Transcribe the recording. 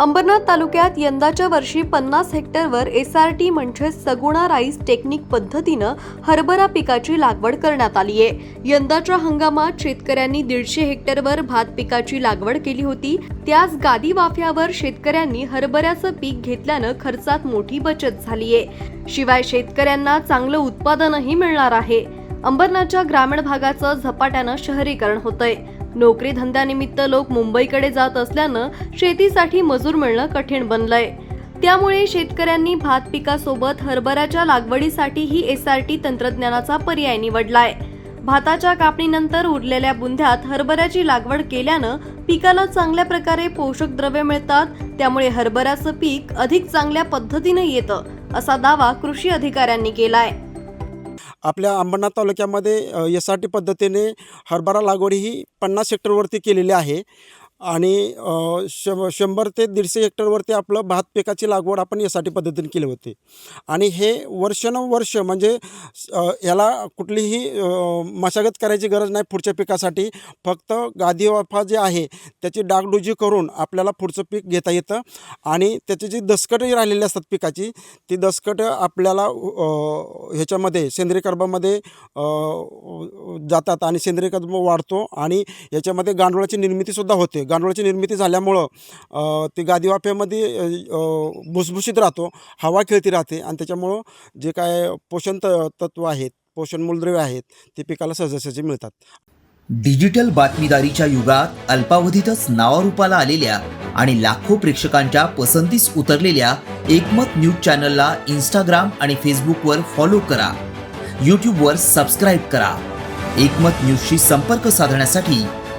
अंबरनाथ तालुक्यात यंदाच्या वर्षी पन्नास हेक्टरवर एस आर टी म्हणजेच सगुणा राईस टेक्निक पद्धतीनं हरभरा पिकाची लागवड करण्यात आली आहे. यंदाच्या हंगामात शेतकऱ्यांनी दीडशे हेक्टरवर भात पिकाची लागवड केली होती. त्याच गादी वाफ्यावर शेतकऱ्यांनी हरभऱ्याचं पीक घेतल्यानं खर्चात मोठी बचत झाली आहे. शिवाय शेतकऱ्यांना चांगलं उत्पादनही मिळणार आहे. अंबरनाथच्या ग्रामीण भागाचं झपाट्यानं शहरीकरण होतंय. नोकरी धंद्यानिमित्त लोक मुंबईकडे जात असल्यानं शेतीसाठी मजूर मिळणं कठीण बनलंय. त्यामुळे शेतकऱ्यांनी भात पिकासोबत हरभऱ्याच्या लागवडीसाठीही एस आर टी तंत्रज्ञानाचा पर्याय निवडलाय. भाताच्या कापणीनंतर उरलेल्या बुंध्यात हरभऱ्याची लागवड केल्यानं पिकाला चांगल्या प्रकारे पोषक द्रव्य मिळतात त्यामुळे हरभऱ्याचं पीक अधिक चांगल्या पद्धतीनं येतं असा दावा कृषी अधिकाऱ्यांनी केलाय. आपल्या अंबरनाथ तालुक्यामध्ये एस आर टी पद्धतीने हरभरा लागवड ही पन्नास हेक्टरवरती केलेली आहे. आणि श शंभर ते दीडशे हेक्टरवरती आपलं भात पिकाची लागवड आपण यासाठी पद्धतीने केली होती. आणि हे वर्षानुवर्ष म्हणजे याला कुठलीही मशागत करायची गरज नाही पुढच्या पिकासाठी. फक्त गादी वाफा जे आहे त्याची डागडुजी करून आपल्याला पुढचं पीक घेता येतं. आणि त्याची जी दसकटही राहिलेली असतात पिकाची ती दसकट आपल्याला ह्याच्यामध्ये सेंद्रिय कर्बामध्ये जातात आणि सेंद्रिय कर्ब वाढतो आणि याच्यामध्ये गांडुळाची निर्मितीसुद्धा होते. गांडोळाची निर्मिती झाल्यामुळं ते गादीवाफ्यामध्ये गादी वाफ्यामध्ये भुसभुशीत राहतो हवा खेळती राहते आणि त्याच्यामुळं जे काय पोषण त तत्व आहेत पोषण मूलद्रव्य आहेत ते पिकाला सहजासहजी मिळतात. डिजिटल बातमीदारीच्या युगात अल्पावधीतच नावारूपाला आलेल्या आणि लाखो प्रेक्षकांच्या पसंतीस उतरलेल्या एकमत न्यूज चॅनलला इंस्टाग्राम आणि फेसबुकवर फॉलो करा. यूट्यूबवर सबस्क्राईब करा. एकमत न्यूजशी संपर्क साधण्यासाठी